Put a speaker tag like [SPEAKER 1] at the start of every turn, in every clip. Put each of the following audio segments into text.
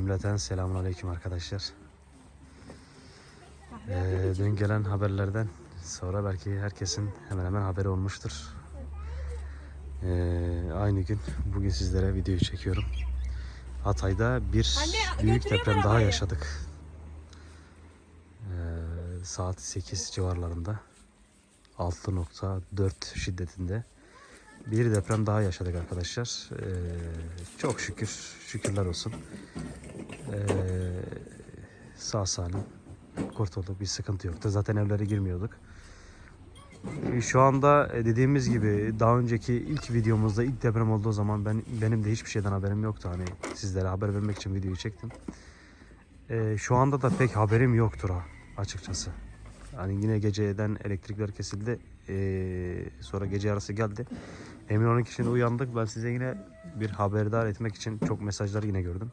[SPEAKER 1] cümleten selamun aleyküm arkadaşlar. Ee, dün gelen haberlerden sonra belki herkesin hemen hemen haberi olmuştur. Ee, aynı gün bugün sizlere videoyu çekiyorum. Hatay'da bir
[SPEAKER 2] Anne,
[SPEAKER 1] büyük deprem daha yaşadık. Ee, saat 8 civarlarında 6.4 şiddetinde bir deprem daha yaşadık arkadaşlar. Ee, çok şükür, şükürler olsun. Ee, sağ salim kurtulduk, bir sıkıntı yoktu. Zaten evlere girmiyorduk. Ee, Şu anda e, dediğimiz gibi daha önceki ilk videomuzda ilk deprem olduğu zaman ben benim de hiçbir şeyden haberim yoktu. Hani sizlere haber vermek için videoyu çektim. Ee, şu anda da pek haberim yoktur ha açıkçası. Hani yine geceden elektrikler kesildi. Ee, sonra gece yarısı geldi. Emin olun ki şimdi uyandık. Ben size yine bir haberdar etmek için çok mesajlar yine gördüm.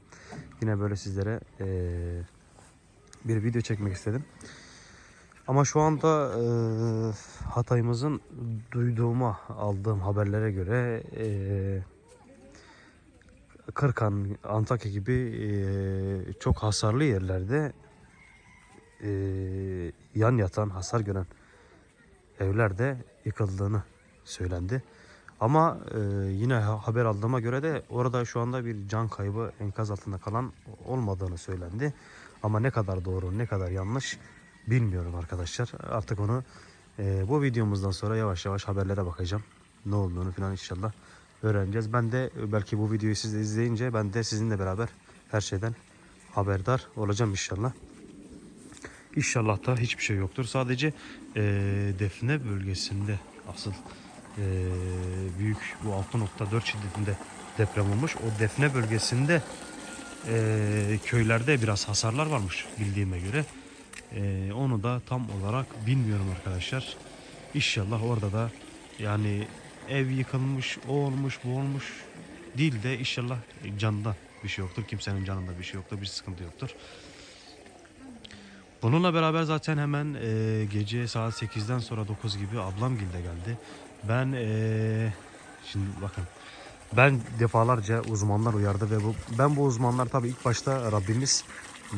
[SPEAKER 1] Yine böyle sizlere ee, bir video çekmek istedim. Ama şu anda ee, Hatay'ımızın duyduğuma aldığım haberlere göre ee, Kırkan, Antakya gibi ee, çok hasarlı yerlerde ee, yan yatan, hasar gören evlerde yıkıldığını söylendi. Ama e, yine ha- haber aldığıma göre de orada şu anda bir can kaybı enkaz altında kalan olmadığını söylendi. Ama ne kadar doğru ne kadar yanlış bilmiyorum arkadaşlar. Artık onu e, bu videomuzdan sonra yavaş yavaş haberlere bakacağım. Ne olduğunu falan inşallah öğreneceğiz. Ben de belki bu videoyu siz de izleyince ben de sizinle beraber her şeyden haberdar olacağım inşallah. İnşallah da hiçbir şey yoktur. Sadece e, defne bölgesinde asıl e, büyük bu 6.4 şiddetinde deprem olmuş. O defne bölgesinde e, köylerde biraz hasarlar varmış bildiğime göre. E, onu da tam olarak bilmiyorum arkadaşlar. İnşallah orada da yani ev yıkılmış, o olmuş, bu olmuş değil de inşallah canda bir şey yoktur. Kimsenin canında bir şey yoktur, bir sıkıntı yoktur. Bununla beraber zaten hemen e, gece saat 8'den sonra 9 gibi ablam gilde geldi. Ben e, şimdi bakın ben defalarca uzmanlar uyardı ve bu ben bu uzmanlar tabii ilk başta Rabbimiz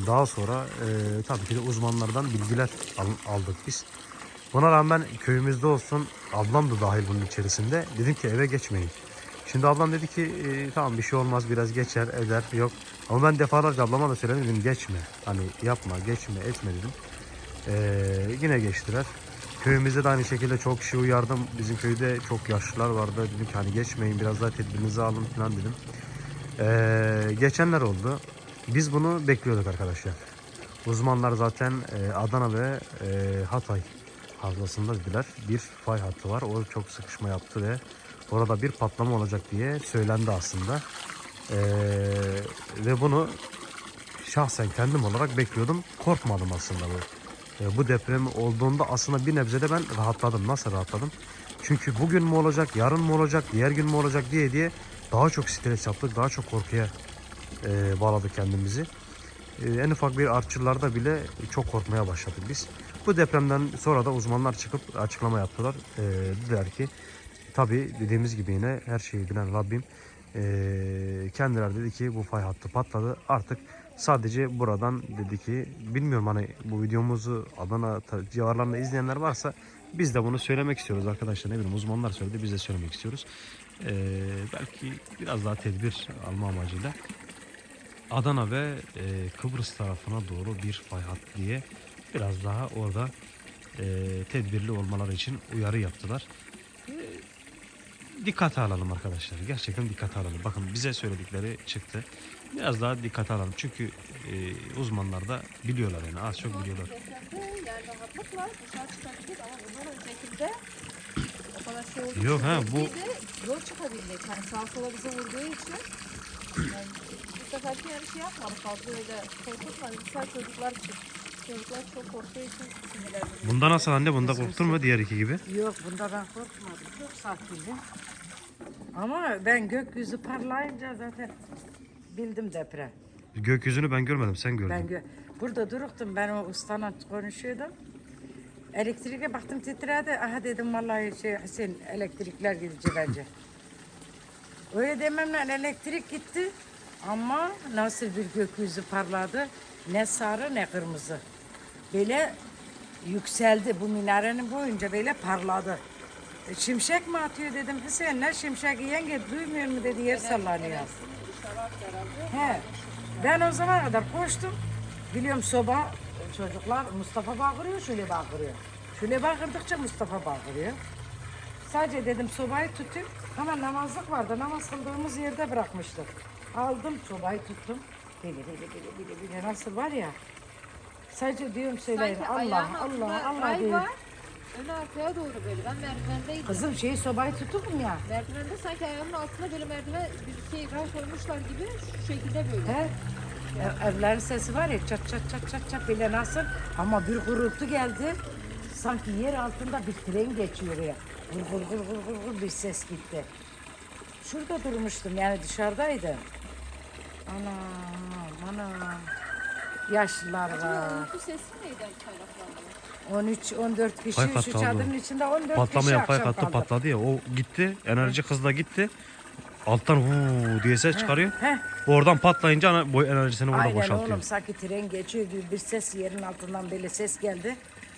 [SPEAKER 1] daha sonra e, tabii ki de uzmanlardan bilgiler al- aldık biz. Buna rağmen köyümüzde olsun ablam da dahil bunun içerisinde dedim ki eve geçmeyin. Şimdi ablam dedi ki e, tamam bir şey olmaz biraz geçer eder yok. Ama ben defalarca ablama da söyledim dedim geçme. Hani yapma geçme etme dedim. Ee, yine geçtiler. Köyümüzde de aynı şekilde çok kişi uyardım. Bizim köyde çok yaşlılar vardı. Dedim ki hani geçmeyin biraz daha tedbirinizi alın falan dedim. Ee, geçenler oldu. Biz bunu bekliyorduk arkadaşlar. Uzmanlar zaten e, Adana ve e, Hatay havzasında dediler. Bir fay hattı var. O çok sıkışma yaptı ve orada bir patlama olacak diye söylendi aslında. Ee, ve bunu şahsen kendim olarak bekliyordum. Korkmadım aslında bu. Ee, bu deprem olduğunda aslında bir nebzede ben rahatladım. Nasıl rahatladım? Çünkü bugün mü olacak, yarın mı olacak, diğer gün mü olacak diye diye daha çok stres yaptık, daha çok korkuya e, bağladık kendimizi. E, en ufak bir artçılarda bile çok korkmaya başladık biz. Bu depremden sonra da uzmanlar çıkıp açıklama yaptılar. E, dediler ki tabii dediğimiz gibi yine her şeyi bilen Rabbim e, kendileri dedi ki bu fay hattı patladı. Artık sadece buradan dedi ki bilmiyorum hani bu videomuzu Adana civarlarında izleyenler varsa biz de bunu söylemek istiyoruz arkadaşlar. Ne bileyim uzmanlar söyledi biz de söylemek istiyoruz. E, belki biraz daha tedbir alma amacıyla Adana ve e, Kıbrıs tarafına doğru bir fay hattı diye biraz daha orada e, tedbirli olmaları için uyarı yaptılar. Dikkate alalım arkadaşlar. Gerçekten dikkate alalım. Bakın bize söyledikleri çıktı. Biraz daha dikkate alalım. Çünkü e, uzmanlar da biliyorlar yani az çok biliyorlar. Yok ha, bu-
[SPEAKER 2] Zor çıkabildik. Yani sağa sola bize vurduğu için. Yani bu seferki yani şey yapmadık fazla öyle korkutmadık. Sadece çocuklar için. Çocuklar çok korktuğu için sinirlendim.
[SPEAKER 1] Bunda nasıl anne? Bunda korktun mu diğer iki gibi?
[SPEAKER 3] Yok bunda ben korkmadım. Çok sakindim. Ama ben gökyüzü parlayınca zaten bildim deprem.
[SPEAKER 1] Gökyüzünü ben görmedim. Sen gördün.
[SPEAKER 3] Ben gö burada duruktum ben o ustala konuşuyordum. Elektriğe baktım titredi. Aha dedim vallahi şey Hüseyin elektrikler gidici bence. Öyle dememle elektrik gitti. Ama nasıl bir gökyüzü parladı. Ne sarı ne kırmızı. Böyle yükseldi. Bu minarenin boyunca böyle parladı. E, Şimşek mi atıyor dedim. Hüseyin ne şimşek yenge duymuyor mu dedi yer sallanıyor. He. Ben o zaman kadar koştum. Biliyorum soba çocuklar Mustafa bağırıyor şöyle bağırıyor. Şöyle bağırdıkça Mustafa bağırıyor. Sadece dedim sobayı tutayım ama namazlık vardı. Namaz kıldığımız yerde bırakmıştık. Aldım sobayı tuttum. Bili bili bili bili bili nasıl var ya. Sadece diyorum söyleyin
[SPEAKER 2] Sanki
[SPEAKER 3] Allah
[SPEAKER 2] ayağın
[SPEAKER 3] Allah
[SPEAKER 2] altında
[SPEAKER 3] Allah
[SPEAKER 2] ray
[SPEAKER 3] diyor.
[SPEAKER 2] var. Ön arkaya doğru böyle. Ben merdivendeydim.
[SPEAKER 3] Kızım şeyi sobayı tutup ya.
[SPEAKER 2] Merdivende sanki ayağımın altına böyle merdiven bir şey ray koymuşlar gibi şu şekilde böyle.
[SPEAKER 3] He? Ev- Evlerin sesi var ya çat çat çat çat çat bile nasıl ama bir gurultu geldi. Sanki yer altında bir tren geçiyor ya. Vur vur vur vur vur vur bir ses gitti. Şurada durmuştum yani dışarıdaydım. Anam anam. Yaşlılar
[SPEAKER 2] Acaba
[SPEAKER 3] var.
[SPEAKER 2] uyku sesi kaynaklanıyor?
[SPEAKER 3] 13 14 kişi
[SPEAKER 1] Fay
[SPEAKER 3] şu çadırın içinde 14
[SPEAKER 1] Patlama
[SPEAKER 3] kişi
[SPEAKER 1] yapay
[SPEAKER 3] akşam kaldı.
[SPEAKER 1] patladı ya o gitti enerji hızla gitti. Alttan huu diye ses çıkarıyor.
[SPEAKER 3] Heh.
[SPEAKER 1] Oradan patlayınca ana- boy enerjisini orada
[SPEAKER 3] Aynen
[SPEAKER 1] boşaltıyor.
[SPEAKER 3] oğlum sanki tren geçiyor gibi bir ses yerin altından böyle ses geldi.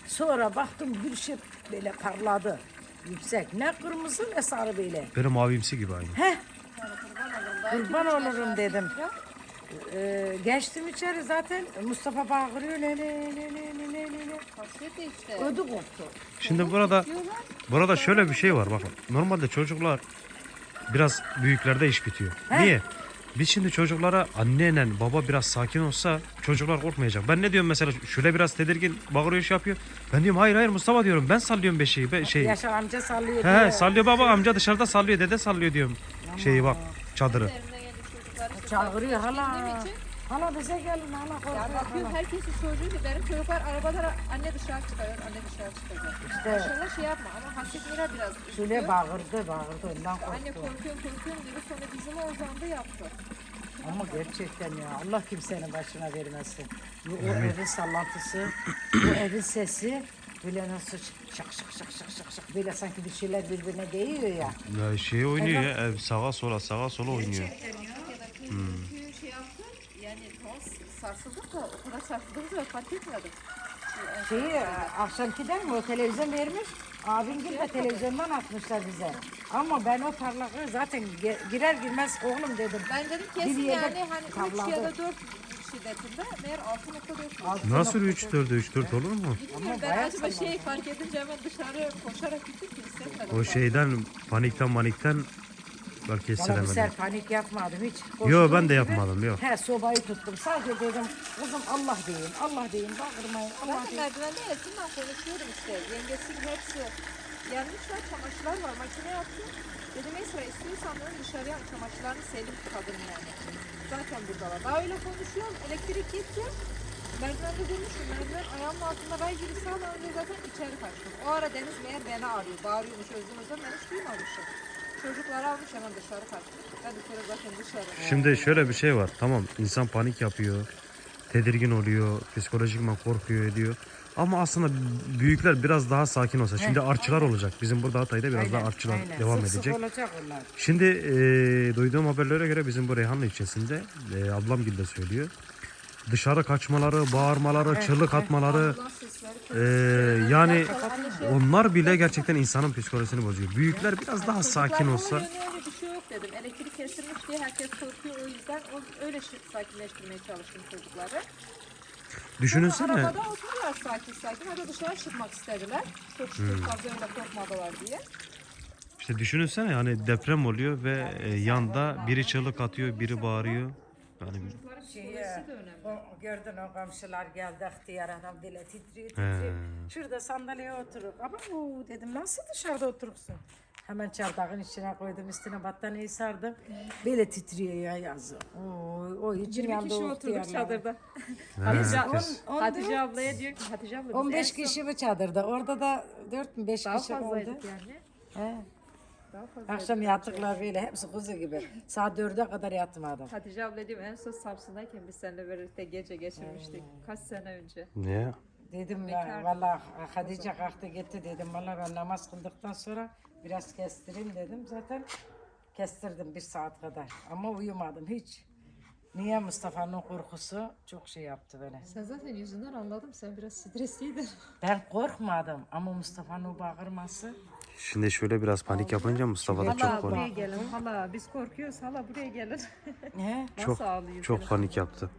[SPEAKER 3] Sonra baktım bir şey böyle parladı. Yüksek. Ne kırmızı ne sarı böyle.
[SPEAKER 1] Böyle mavimsi gibi aynı.
[SPEAKER 2] Kurban olurum.
[SPEAKER 3] Dedim.
[SPEAKER 2] Sonra
[SPEAKER 3] Ee, geçtim içeri zaten Mustafa bağırıyor ne ne ne ne ne ne ne ne.
[SPEAKER 2] Hasret de işte.
[SPEAKER 3] Ödü koptu.
[SPEAKER 1] Şimdi burada burada şöyle bir şey var bakın. Normalde çocuklar biraz büyüklerde iş bitiyor.
[SPEAKER 3] He.
[SPEAKER 1] Niye? Biz şimdi çocuklara anneyle baba biraz sakin olsa çocuklar korkmayacak. Ben ne diyorum mesela şöyle biraz tedirgin bağırıyor şey yapıyor. Ben diyorum hayır hayır Mustafa diyorum ben sallıyorum beşiği. Be, şey.
[SPEAKER 3] Yaşar amca sallıyor.
[SPEAKER 1] He
[SPEAKER 3] diyor.
[SPEAKER 1] sallıyor baba amca dışarıda sallıyor dede sallıyor diyorum. Şeyi bak çadırı.
[SPEAKER 2] Elimden geldi çocuklar işte
[SPEAKER 3] Çağırıyor hala. Hala bize gelin hala
[SPEAKER 2] Ya
[SPEAKER 3] korkuyor
[SPEAKER 2] bakıyorum
[SPEAKER 3] hala.
[SPEAKER 2] herkesin çocuğu benim çocuklar arabadan anne dışarı çıkıyor, anne dışarı çıkacak.
[SPEAKER 3] İşte.
[SPEAKER 2] İnşallah şey yapma ama Hasret Mira biraz
[SPEAKER 3] Şöyle
[SPEAKER 2] üzüldü.
[SPEAKER 3] bağırdı bağırdı ondan
[SPEAKER 2] Anne
[SPEAKER 3] korktu.
[SPEAKER 2] korkuyorum korkuyorum dedi sonra bizim uzandı yaptı.
[SPEAKER 3] Ama gerçekten ya Allah kimsenin başına vermesin. Bu o evin sallantısı, bu evin sesi böyle nasıl şak şak şak şak şak şak böyle sanki bir şeyler birbirine değiyor ya.
[SPEAKER 1] Ya şey oynuyor ya ev sağa sola sağa sola oynuyor.
[SPEAKER 2] Türkiye'deki türkü şey yaptı yani tamam sarsıldık da o kadar sarsıldık da fark etmedim.
[SPEAKER 3] Şeyi
[SPEAKER 2] son-
[SPEAKER 3] akşamkiden mi o televizyon vermiş? Abim gibi de televizyondan atmışlar bize. Ama ben o tarlakları zaten ge- girer girmez oğlum dedim.
[SPEAKER 2] Ben dedim
[SPEAKER 3] Bir
[SPEAKER 2] kesin
[SPEAKER 3] yere
[SPEAKER 2] yani hani 3
[SPEAKER 3] tavladı.
[SPEAKER 2] ya da 4 şiddetinde meğer 6.4
[SPEAKER 3] Altı
[SPEAKER 1] Nasıl
[SPEAKER 3] nokta-
[SPEAKER 1] 3 4 3 4 olur mu?
[SPEAKER 2] Bilmiyorum ben
[SPEAKER 3] bayağı
[SPEAKER 2] acaba şey fark edince hemen dışarı koşarak gittim ki hissetmedim.
[SPEAKER 1] O şeyden panikten manikten belki
[SPEAKER 3] Valla bu
[SPEAKER 1] hissedemedim.
[SPEAKER 3] sefer panik yapmadım hiç.
[SPEAKER 1] Yo ben de yapmadım yok.
[SPEAKER 3] He sobayı tuttum. Sadece dedim kızım Allah deyin, Allah deyin, bağırmayın, Allah
[SPEAKER 2] Ben de
[SPEAKER 3] deyin.
[SPEAKER 2] merdivende yakından konuşuyorum işte. Yengesi hepsi gelmişler çamaşırlar var makine yaptı. Dedim Esra istiyorsan dedim dışarıya çamaşırlarını selim kadın yani. Zaten buradalar. Daha öyle konuşuyorum. Elektrik gitti. Merdivende durmuşum. Merdiven ayağımın altında ray gibi sağlanınca zaten içeri kaçtım. O ara Deniz meğer beni arıyor. Bağırıyormuş özüm özüm. Ben hiç duymamışım. Çocukları almış hemen dışarı kaçtım. Ben de sonra zaten dışarı.
[SPEAKER 1] Şimdi şöyle bir şey var. Tamam insan panik yapıyor. Tedirgin oluyor. Psikolojikman korkuyor ediyor. Ama aslında büyükler biraz daha sakin olsa. Şimdi artçılar olacak. Bizim burada Hatay'da biraz daha artçılar
[SPEAKER 3] aynen.
[SPEAKER 1] devam
[SPEAKER 3] sık
[SPEAKER 1] edecek.
[SPEAKER 3] Sık olacak onlar.
[SPEAKER 1] Şimdi e, duyduğum haberlere göre bizim bu Reyhanlı ilçesinde e, ablam gibi de söylüyor. Dışarı kaçmaları, bağırmaları, çığlık atmaları e, yani
[SPEAKER 2] şey-
[SPEAKER 1] onlar bile gerçekten insanın psikolojisini bozuyor. Büyükler biraz daha sakin olsa.
[SPEAKER 2] öyle bir şey yok dedim. Elektrik kesilmiş diye herkes korkuyor o yüzden o, öyle şi- sakinleştirmeye çalıştım çocukları.
[SPEAKER 1] Düşününsene.
[SPEAKER 2] Arabada oturuyorlar sakin sakin. Hadi dışarı çıkmak istediler. Çok şükür
[SPEAKER 1] Hmm.
[SPEAKER 2] fazla öyle korkmadılar diye.
[SPEAKER 1] İşte düşününsene yani deprem oluyor ve e, yanda biri çığlık atıyor, biri bağırıyor. Yani
[SPEAKER 2] psikolojisi de önemli.
[SPEAKER 3] O, gördün o komşular geldi ihtiyar adam dile titriyor titriyor. Şurada sandalyeye oturup ama o dedim nasıl dışarıda oturursun? Hemen çardağın içine koydum üstüne battaniyeyi sardım. Böyle titriyor ya yazı. O, o için
[SPEAKER 2] 20
[SPEAKER 3] yandı
[SPEAKER 2] kişi
[SPEAKER 3] o
[SPEAKER 2] oturduk çadırda.
[SPEAKER 3] On- on
[SPEAKER 2] Hatice
[SPEAKER 3] dört-
[SPEAKER 2] ablaya diyor ki Hatice abla biz
[SPEAKER 3] 15
[SPEAKER 2] en son
[SPEAKER 3] kişi bu çadırda. Orada da 4 mü 5
[SPEAKER 2] daha
[SPEAKER 3] kişi oldu.
[SPEAKER 2] fazlaydık yani.
[SPEAKER 3] He. Akşam yattıklar böyle hepsi kuzu gibi. Saat 4'e kadar yatmadım.
[SPEAKER 2] Hatice abla diyor en son Samsun'dayken biz seninle birlikte gece geçirmiştik. Kaç sene önce.
[SPEAKER 1] ne?
[SPEAKER 3] Dedim ya valla Hatice kalktı gitti dedim valla ben namaz kıldıktan sonra biraz kestireyim dedim zaten kestirdim bir saat kadar ama uyumadım hiç. Niye Mustafa'nın korkusu çok şey yaptı beni.
[SPEAKER 2] Sen zaten yüzünden anladım. Sen biraz stresliydin.
[SPEAKER 3] Ben korkmadım ama Mustafa'nın o bağırması
[SPEAKER 1] Şimdi şöyle biraz panik yapınca Mustafa da çok
[SPEAKER 2] Hala buraya
[SPEAKER 1] panik,
[SPEAKER 2] gelin. Hala biz korkuyoruz. Hala buraya gelin.
[SPEAKER 3] ne?
[SPEAKER 1] çok
[SPEAKER 2] Nasıl ağlıyor?
[SPEAKER 1] çok panik yaptı.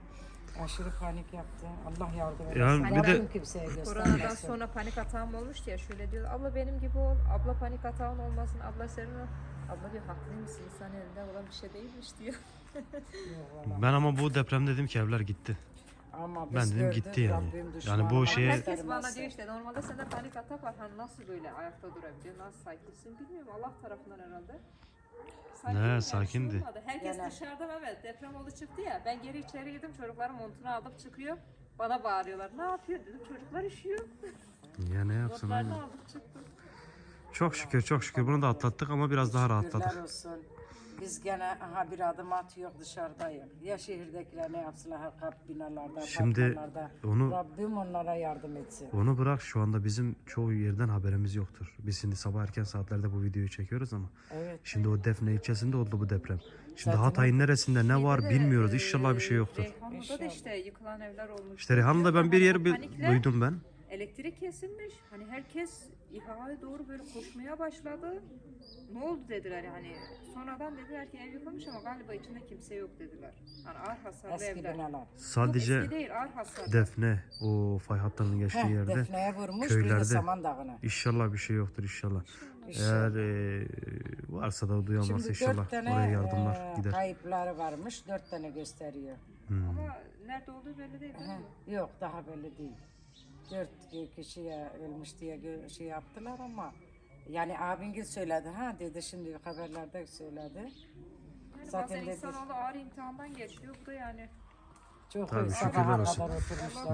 [SPEAKER 3] Aşırı panik yaptı. Allah yardım etsin.
[SPEAKER 1] Yani bir de-
[SPEAKER 3] kimseye
[SPEAKER 2] Koronadan
[SPEAKER 3] göstermesin.
[SPEAKER 2] sonra panik atağım olmuştu ya şöyle diyor. Abla benim gibi ol. Abla panik atağın olmasın. Abla senin ol. Abla diyor haklıymış. İnsan elinde olan bir şey değilmiş diyor.
[SPEAKER 1] Ben ama bu deprem dedim ki evler gitti.
[SPEAKER 3] Ama biz
[SPEAKER 1] Ben dedim
[SPEAKER 3] gördük,
[SPEAKER 1] gitti yani.
[SPEAKER 3] Rabbim
[SPEAKER 1] Yani bu şeye-
[SPEAKER 2] Herkes bana
[SPEAKER 3] göstermesin.
[SPEAKER 2] diyor işte normalde sende panik atak var. Hani nasıl böyle ayakta durabiliyor? Nasıl sakinsin bilmiyorum. Allah tarafından herhalde.
[SPEAKER 1] Ne,
[SPEAKER 2] yani,
[SPEAKER 1] sakindi.
[SPEAKER 2] Herkes
[SPEAKER 3] Yani-
[SPEAKER 2] dışarıda evet deprem oldu çıktı ya. Ben geri içeri girdim çocukların montunu aldım çıkıyor. Bana bağırıyorlar. Ne yapıyor dedim. Çocuklar üşüyor.
[SPEAKER 1] Ya ne yapsın
[SPEAKER 2] Montlarını
[SPEAKER 1] aynen.
[SPEAKER 2] aldım çıktım.
[SPEAKER 1] Çok şükür çok şükür bunu da atlattık ama biraz daha rahatladık.
[SPEAKER 3] Şükürler olsun. Biz gene aha bir adım atıyor dışarıdayız. Ya şehirdekiler ne yapsınlar her kat binalarda,
[SPEAKER 1] Şimdi onu-
[SPEAKER 3] Rabbim onlara yardım etsin.
[SPEAKER 1] Onu bırak şu anda bizim çoğu yerden haberimiz yoktur. Biz şimdi sabah erken saatlerde bu videoyu çekiyoruz ama
[SPEAKER 3] Evet.
[SPEAKER 1] şimdi o Defne ilçesinde oldu bu deprem. Şimdi
[SPEAKER 3] Zaten
[SPEAKER 1] Hatay'ın neresinde ne var bilmiyoruz.
[SPEAKER 2] e,
[SPEAKER 1] İnşallah bir şey yoktur.
[SPEAKER 2] Reyhanlı'da da
[SPEAKER 3] İnşallah.
[SPEAKER 2] işte yıkılan evler olmuş.
[SPEAKER 1] İşte Rihan'da ben bir yeri bir
[SPEAKER 2] Panikle
[SPEAKER 1] duydum ben.
[SPEAKER 2] Elektrik kesilmiş. Hani herkes İHA'ya doğru böyle koşmaya başladı. Ne oldu dediler yani. Sonradan dediler ki ev yıkılmış ama galiba içinde kimse yok dediler. Hani ağır hasarlı
[SPEAKER 3] Eski
[SPEAKER 2] evler.
[SPEAKER 3] binalar.
[SPEAKER 1] Sadece
[SPEAKER 2] eski değil ağır hasarlı.
[SPEAKER 1] Defne o fay hatlarının geçtiği
[SPEAKER 3] Heh,
[SPEAKER 1] yerde.
[SPEAKER 3] Defne'ye vurmuş bir de
[SPEAKER 1] köylerde.
[SPEAKER 3] Saman Dağı'na.
[SPEAKER 1] İnşallah bir şey yoktur inşallah.
[SPEAKER 3] İnşallah.
[SPEAKER 1] Eğer e, varsa da duyan varsa
[SPEAKER 3] Şimdi
[SPEAKER 1] inşallah
[SPEAKER 3] dört tane
[SPEAKER 1] oraya yardımlar
[SPEAKER 3] e,
[SPEAKER 1] gider.
[SPEAKER 3] kayıpları varmış. Dört tane gösteriyor.
[SPEAKER 1] Hmm.
[SPEAKER 2] Ama nerede olduğu belli değil değil mi?
[SPEAKER 3] Yok daha belli değil. Dört kişiye ölmüş diye şey yaptılar ama yani abingil söyledi ha dedi şimdi haberlerde söyledi.
[SPEAKER 2] Yani
[SPEAKER 3] Zaten
[SPEAKER 2] bazen
[SPEAKER 3] dedi-
[SPEAKER 2] insanoğlu ağır imtihandan geçiyor. Bu da yani
[SPEAKER 3] Çok
[SPEAKER 1] Tabii, şükürler olsun.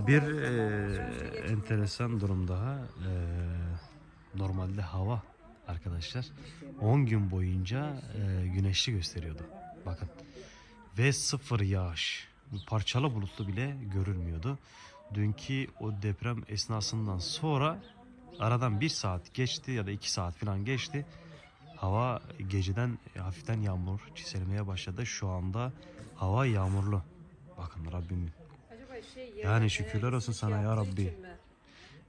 [SPEAKER 1] Bir e, enteresan durum daha. E, normalde hava arkadaşlar 10 gün boyunca e, güneşli gösteriyordu. Bakın. Ve sıfır yağış. Parçalı bulutlu bile görülmüyordu. Dünkü o deprem esnasından sonra aradan bir saat geçti ya da iki saat falan geçti. Hava geceden hafiften yağmur çiselmeye başladı. Şu anda hava yağmurlu. Bakın Rabbim
[SPEAKER 2] şey
[SPEAKER 1] Yani şükürler olsun sana ya Rabbi.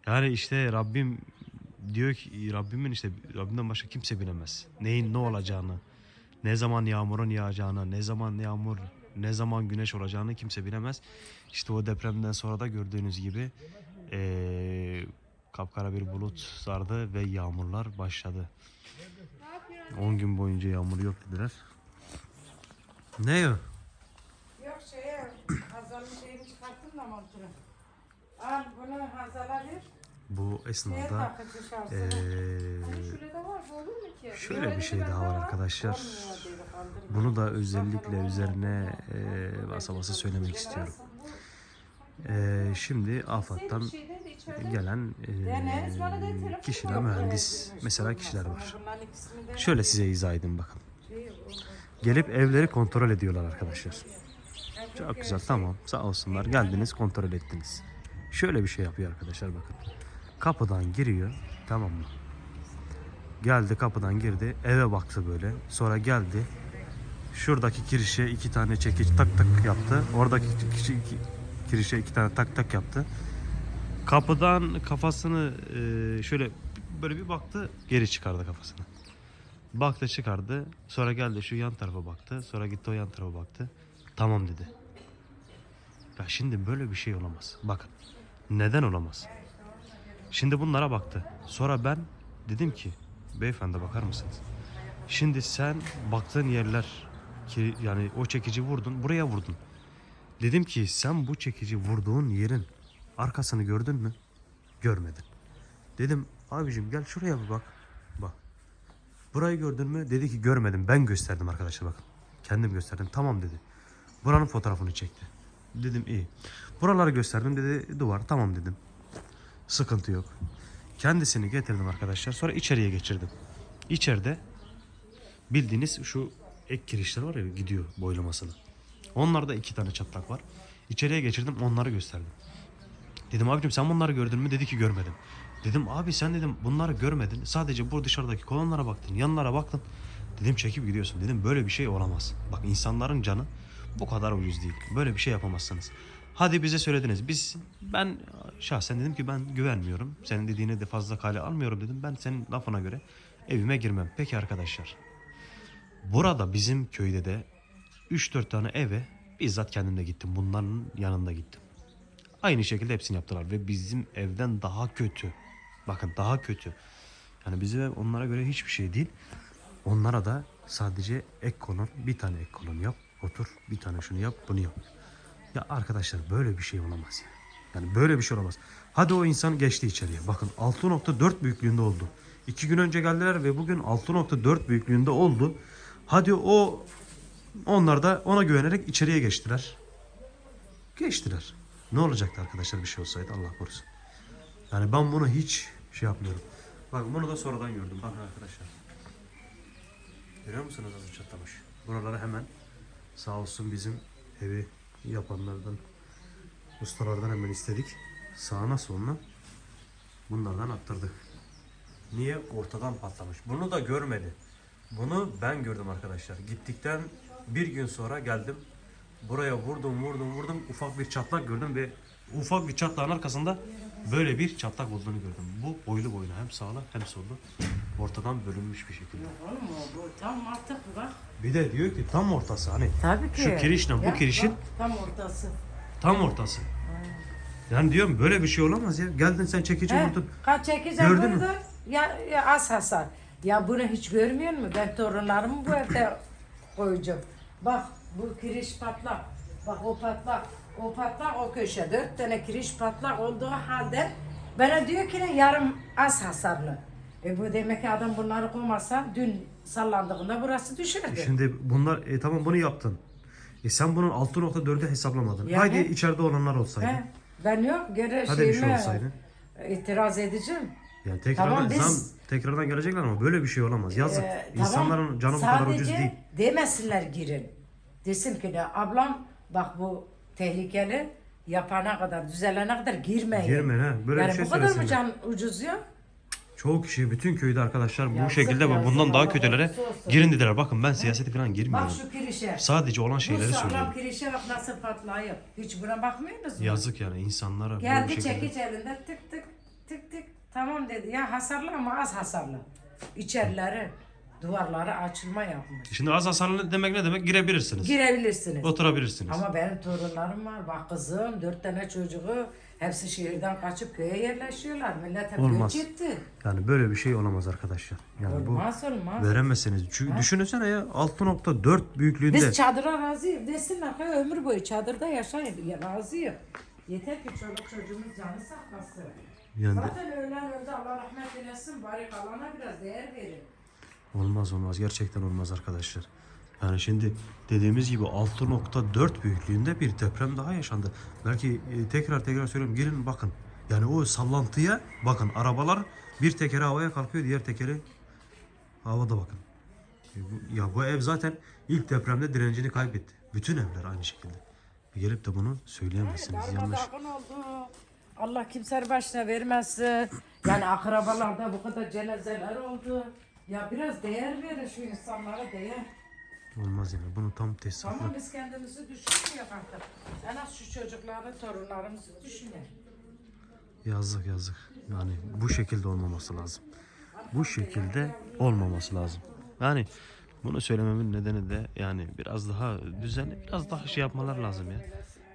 [SPEAKER 1] Yani işte Rabbim diyor ki Rabbimin işte Rabbimden başka kimse bilemez. Neyin ne olacağını, ne zaman yağmurun yağacağını, ne zaman yağmur, ne zaman güneş olacağını kimse bilemez. İşte o depremden sonra da gördüğünüz gibi eee kapkara bir bulut sardı ve yağmurlar başladı. 10 gün boyunca yağmur yok dediler. Ne o?
[SPEAKER 3] Yok şeye Hazal'ın şeyini çıkarttın da montunu. Al bunu Hazal'a ver.
[SPEAKER 1] Bu esnada
[SPEAKER 2] ki?
[SPEAKER 1] şöyle bir şey daha var arkadaşlar. Bunu da özellikle üzerine e, basa basa söylemek istiyorum. E, şimdi AFAD'dan gelen e, kişiler, mühendis mesela kişiler var. Şöyle size izah edin bakın. Gelip evleri kontrol ediyorlar arkadaşlar. Çok güzel tamam sağ olsunlar geldiniz kontrol ettiniz. Şöyle bir şey yapıyor arkadaşlar bakın. Kapıdan giriyor tamam mı? Geldi kapıdan girdi eve baktı böyle sonra geldi şuradaki kirişe iki tane çekiç tak tak yaptı. Oradaki kirişe iki tane tak tak yaptı. Kapıdan kafasını e, şöyle böyle bir baktı geri çıkardı kafasını. Baktı çıkardı. Sonra geldi şu yan tarafa baktı. Sonra gitti o yan tarafa baktı. Tamam dedi. Ya şimdi böyle bir şey olamaz. Bakın. Neden olamaz? Şimdi bunlara baktı. Sonra ben dedim ki beyefendi bakar mısınız? Şimdi sen baktığın yerler ki yani o çekici vurdun buraya vurdun. Dedim ki sen bu çekici vurduğun yerin arkasını gördün mü? Görmedin. Dedim abicim gel şuraya bir bak. Bak. Burayı gördün mü? Dedi ki görmedim. Ben gösterdim arkadaşlar bakın. Kendim gösterdim. Tamam dedi. Buranın fotoğrafını çekti. Dedim iyi. Buraları gösterdim dedi duvar. Tamam dedim. Sıkıntı yok. Kendisini getirdim arkadaşlar. Sonra içeriye geçirdim. İçeride bildiğiniz şu ek girişler var ya gidiyor boylamasına. Onlarda iki tane çatlak var. İçeriye geçirdim onları gösterdim. Dedim abicim sen bunları gördün mü? Dedi ki görmedim. Dedim abi sen dedim bunları görmedin. Sadece bu dışarıdaki kolonlara baktın, yanlara baktın. Dedim çekip gidiyorsun. Dedim böyle bir şey olamaz. Bak insanların canı Bu kadar ucuz değil. Böyle bir şey yapamazsınız. Hadi bize söylediniz. Biz ben şahsen dedim ki ben güvenmiyorum. Senin dediğini de fazla kale almıyorum dedim. Ben senin lafına göre evime girmem. Peki arkadaşlar. Burada bizim köyde de 3-4 tane eve bizzat kendim de gittim. Bunların yanında gittim. Aynı şekilde hepsini yaptılar ve bizim evden daha kötü. Bakın daha kötü. Yani bizim ev onlara göre hiçbir şey değil. Onlara da sadece ek kolon, bir tane ek kolon yap, otur, bir tane şunu yap, bunu yap. Ya arkadaşlar böyle bir şey olamaz ya. Yani böyle bir şey olamaz. Hadi o insan geçti içeriye. Bakın 6.4 büyüklüğünde oldu. İki gün önce geldiler ve bugün 6.4 büyüklüğünde oldu. Hadi o onlar da ona güvenerek içeriye geçtiler. Geçtiler. Ne olacaktı arkadaşlar bir şey olsaydı Allah korusun. Yani ben bunu hiç şey yapmıyorum. Bakın bunu da sonradan gördüm. Bakın arkadaşlar. Görüyor musunuz nasıl çatlamış? Buraları hemen sağ olsun bizim evi yapanlardan, ustalardan hemen istedik. Sağına soluna bunlardan attırdık. Niye? Ortadan patlamış. Bunu da görmedi. Bunu ben gördüm arkadaşlar. Gittikten bir gün sonra geldim. Buraya vurdum vurdum vurdum. Ufak bir çatlak gördüm ve ufak bir çatlağın arkasında böyle bir çatlak olduğunu gördüm. Bu boylu boyuna hem sağlı hem sollu ortadan bölünmüş bir şekilde.
[SPEAKER 3] Oğlum o bu tam artık bak.
[SPEAKER 1] Bir de diyor ki tam ortası hani
[SPEAKER 3] Tabii ki.
[SPEAKER 1] Şu kirişle bu kirişin-
[SPEAKER 3] bak, tam ortası.
[SPEAKER 1] tam ortası. Yani diyorum böyle bir şey olamaz ya. Geldin sen çekici
[SPEAKER 3] He,
[SPEAKER 1] vurdun.
[SPEAKER 3] kaç
[SPEAKER 1] mü?
[SPEAKER 3] burada? Ya, ya az hasar. Ya bunu hiç görmüyor musun? Ben torunlarımı bu evde koyacağım. Bak bu kiriş patlak. Bak o patlak. O patlak o köşe. Dört tane kiriş patlak olduğu halde bana diyor ki ne yarım az hasarlı. E bu demek ki adam bunları koymasa dün sallandığında burası düşerdi.
[SPEAKER 1] Şimdi bunlar e, tamam bunu yaptın. E sen bunun 6.4'ü hesaplamadın.
[SPEAKER 3] Yani-
[SPEAKER 1] Haydi içeride olanlar olsaydı.
[SPEAKER 3] He, ben yok göre
[SPEAKER 1] Hadi şey
[SPEAKER 3] şeyime
[SPEAKER 1] olsaydı.
[SPEAKER 3] itiraz edeceğim.
[SPEAKER 1] Yani tekrardan
[SPEAKER 3] Tamam, biz-
[SPEAKER 1] zam tekrardan gelecekler ama böyle bir şey olamaz. Yazık.
[SPEAKER 3] Ee,
[SPEAKER 1] İnsanların
[SPEAKER 3] tamam,
[SPEAKER 1] canı bu kadar
[SPEAKER 3] sadece
[SPEAKER 1] ucuz değil.
[SPEAKER 3] demesinler girin. Desin ki de ablam bak bu tehlikeli yapana kadar düzelene kadar girmeyin.
[SPEAKER 1] Girmeyin ha. Böyle
[SPEAKER 3] yani
[SPEAKER 1] bir şey
[SPEAKER 3] bu kadar mı can ucuz ya?
[SPEAKER 1] Çoğu kişi bütün köyde arkadaşlar bu
[SPEAKER 3] Yazık,
[SPEAKER 1] şekilde bak
[SPEAKER 3] yazık.
[SPEAKER 1] bundan daha kötülere girin dediler. Bakın ben siyasete falan
[SPEAKER 3] Bak
[SPEAKER 1] girmiyorum.
[SPEAKER 3] şu kirişe.
[SPEAKER 1] Sadece olan
[SPEAKER 3] Bu
[SPEAKER 1] şeyleri
[SPEAKER 3] sağlam
[SPEAKER 1] söylüyorum.
[SPEAKER 3] kirişe bak nasıl patlayıp. Hiç buna bakmıyorsunuz mu?
[SPEAKER 1] Yazık yani insanlara böyle
[SPEAKER 3] Geldi
[SPEAKER 1] şekilde.
[SPEAKER 3] çekiç elinde tık tık tık tık tamam dedi. Ya hasarlı ama az hasarlı. İçerileri, duvarları açılma yapmış.
[SPEAKER 1] Şimdi az hasarlı demek ne demek? Girebilirsiniz.
[SPEAKER 3] Girebilirsiniz.
[SPEAKER 1] Oturabilirsiniz.
[SPEAKER 3] Ama benim torunlarım var. Bak kızım dört tane çocuğu hepsi şehirden kaçıp köye yerleşiyorlar. Millet hep
[SPEAKER 1] Olmaz.
[SPEAKER 3] göç etti.
[SPEAKER 1] Yani böyle bir şey olamaz arkadaşlar. Yani bu
[SPEAKER 3] Olmaz olmaz.
[SPEAKER 1] veremezsiniz. Çünkü düşünsene ya 6.4 büyüklüğünde.
[SPEAKER 3] Biz çadıra razıyız. Desinler ki ömür boyu çadırda yaşayın. Ya, razıyım. Yeter ki çoluk çocuğumuz canı saklasın.
[SPEAKER 1] Yani
[SPEAKER 3] Zaten ölen öldü Allah rahmet eylesin. Bari kalana biraz değer verin.
[SPEAKER 1] olmaz olmaz. Gerçekten olmaz arkadaşlar. Yani şimdi dediğimiz gibi 6.4 büyüklüğünde bir deprem daha yaşandı. Belki e, tekrar tekrar söylüyorum gelin bakın. Yani o sallantıya bakın arabalar bir tekeri havaya kalkıyor diğer tekeri havada bakın. E, bu- Ya bu ev zaten ilk depremde direncini kaybetti. Bütün evler aynı şekilde. Gelip de bunu söyleyemezsiniz. Yanlış.
[SPEAKER 3] Darmadağın oldu. Allah kimsenin başına vermesin. Yani akrabalarda bu kadar cenazeler oldu. Ya biraz değer verin şu insanlara değer.
[SPEAKER 1] Olmaz yani. Bunu tam tesisatlı.
[SPEAKER 3] Tamam biz kendimizi düşünmüyoruz artık. En az şu çocukları, torunlarımızı düşünelim.
[SPEAKER 1] Yazık yazık. Yani bu şekilde olmaması lazım. Bu şekilde olmaması lazım. Yani bunu söylememin nedeni de yani biraz daha düzenli, biraz daha şey yapmalar lazım ya.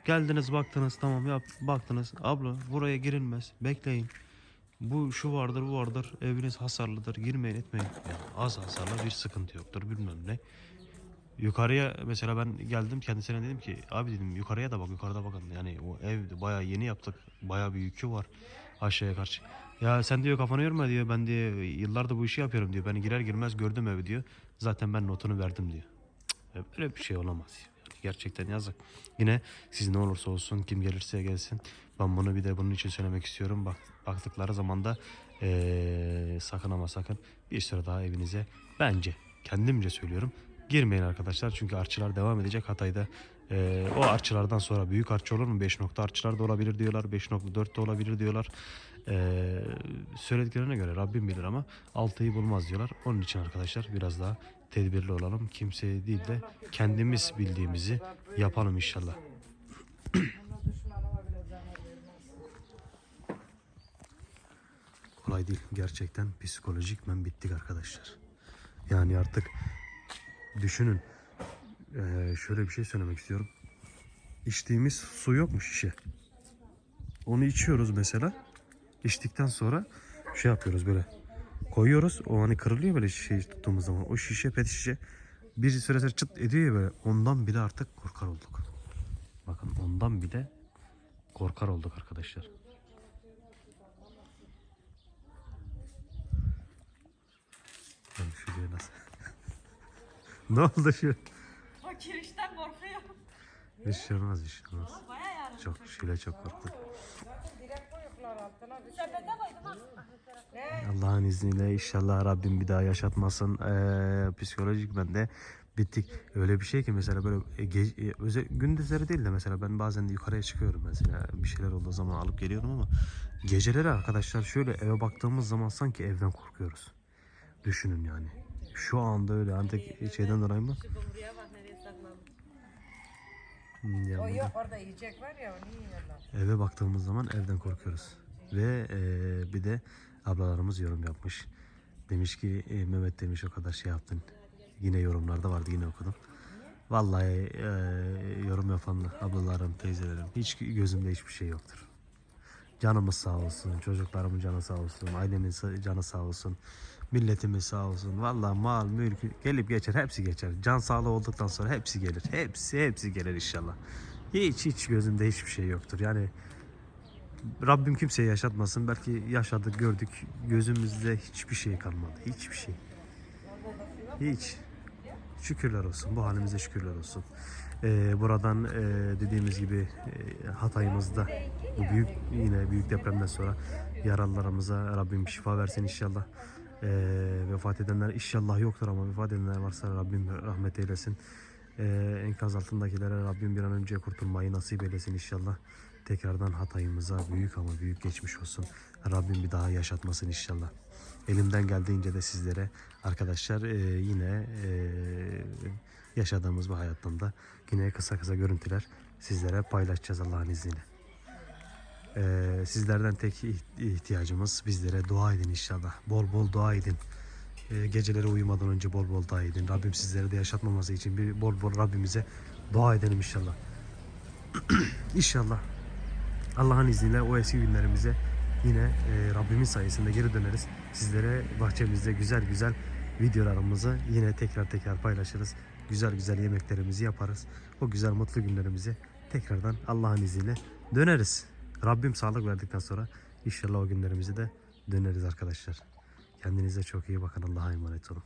[SPEAKER 1] Geldiniz baktınız tamam yap baktınız abla buraya girilmez bekleyin. Bu şu vardır bu vardır eviniz hasarlıdır girmeyin etmeyin. Yani az hasarlı bir sıkıntı yoktur bilmem ne. Yukarıya mesela ben geldim kendisine dedim ki abi dedim yukarıya da bak yukarıda bakın yani o ev bayağı yeni yaptık bayağı bir yükü var aşağıya karşı. Ya sen diyor kafanı yorma diyor ben diyor yıllardır bu işi yapıyorum diyor ben girer girmez gördüm evi diyor zaten ben notunu verdim diyor. Cık, ya böyle bir şey olamaz yani gerçekten yazık. Yine siz ne olursa olsun kim gelirse gelsin ben bunu bir de bunun için söylemek istiyorum bak baktıkları zaman da eee, sakın ama sakın bir süre daha evinize bence kendimce söylüyorum girmeyin arkadaşlar çünkü artçılar devam edecek Hatay'da. Ee, o artçılardan sonra büyük artçı olur mu? 5 nokta artçılar da olabilir diyorlar. 5.4 de olabilir diyorlar. Ee, söylediklerine göre Rabbim bilir ama 6'yı bulmaz diyorlar. Onun için arkadaşlar biraz daha tedbirli olalım. Kimseye değil de kendimiz bildiğimizi yapalım inşallah. Kolay değil. Gerçekten psikolojikmen bittik arkadaşlar. Yani artık düşünün. Ee, şöyle bir şey söylemek istiyorum. İçtiğimiz su yokmuş şişe. Onu içiyoruz mesela. İçtikten sonra şey yapıyoruz böyle. Koyuyoruz. O hani kırılıyor böyle şişeyi tuttuğumuz zaman. O şişe pet şişe bir süre sonra çıt ediyor ya böyle. Ondan bile artık korkar olduk. Bakın ondan bile korkar olduk arkadaşlar. Ben şuraya ne oldu şu?
[SPEAKER 4] Kirişten korkuyor.
[SPEAKER 1] Bir olmaz bir olmaz.
[SPEAKER 4] Baya yarın.
[SPEAKER 1] Çok şöyle çok korktum.
[SPEAKER 3] Direkt koyuklar altına bir şey.
[SPEAKER 4] Sepete koydum az.
[SPEAKER 1] Allah'ın izniyle inşallah Rabbim bir daha yaşatmasın. Ee, psikolojik ben de bittik. Öyle bir şey ki mesela böyle e, ge- e, özel, gündüzleri değil de mesela ben bazen de yukarıya çıkıyorum mesela bir şeyler olduğu zaman alıp geliyorum ama geceleri arkadaşlar şöyle eve baktığımız zaman sanki evden korkuyoruz. Düşünün yani. Şu anda öyle artık şeyden dolayı mı? Hmm,
[SPEAKER 3] O yok orada yiyecek var ya onu yiyorlar.
[SPEAKER 1] Eve baktığımız zaman evden korkuyoruz. Ve e, bir de ablalarımız yorum yapmış. Demiş ki e, Mehmet demiş o kadar şey yaptın. Yine yorumlarda vardı yine okudum. Vallahi e, yorum yapan ablalarım, teyzelerim hiç gözümde hiçbir şey yoktur. Canımız sağ olsun, çocuklarımın canı sağ olsun, ailemin canı sağ olsun, milletimiz sağ olsun. Vallahi mal, mülk gelip geçer, hepsi geçer. Can sağlığı olduktan sonra hepsi gelir. Hepsi, hepsi gelir inşallah. Hiç hiç gözümde hiçbir şey yoktur. Yani Rabbim kimseye yaşatmasın. Belki yaşadık, gördük. Gözümüzde hiçbir şey kalmadı. Hiçbir şey. Hiç. Şükürler olsun. Bu halimize şükürler olsun. Ee, buradan e, dediğimiz gibi e, Hatay'ımızda bu büyük yine büyük depremden sonra yaralılarımıza Rabbim şifa versin inşallah. Ee, vefat edenler inşallah yoktur ama vefat edenler varsa Rabbim rahmet eylesin. Ee, enkaz altındakilere Rabbim bir an önce kurtulmayı nasip eylesin inşallah. Tekrardan Hatay'ımıza büyük ama büyük geçmiş olsun. Rabbim bir daha yaşatmasın inşallah. Elimden geldiğince de sizlere arkadaşlar e, yine e, yaşadığımız bu hayattan da yine kısa kısa görüntüler sizlere paylaşacağız Allah'ın izniyle. Ee, sizlerden tek iht- ihtiyacımız bizlere dua edin inşallah. Bol bol dua edin. Ee, geceleri uyumadan önce bol bol dua edin. Rabbim sizleri de yaşatmaması için bir bol bol Rabbimize dua edelim inşallah. inşallah. Allah'ın izniyle o eski günlerimize yine e, Rabbimin sayesinde geri döneriz. Sizlere bahçemizde güzel güzel videolarımızı yine tekrar tekrar paylaşırız. Güzel güzel yemeklerimizi yaparız. O güzel mutlu günlerimizi tekrardan Allah'ın izniyle döneriz. Rabbim sağlık verdikten sonra inşallah o günlerimizi de döneriz arkadaşlar. Kendinize çok iyi bakın. Allah'a emanet olun.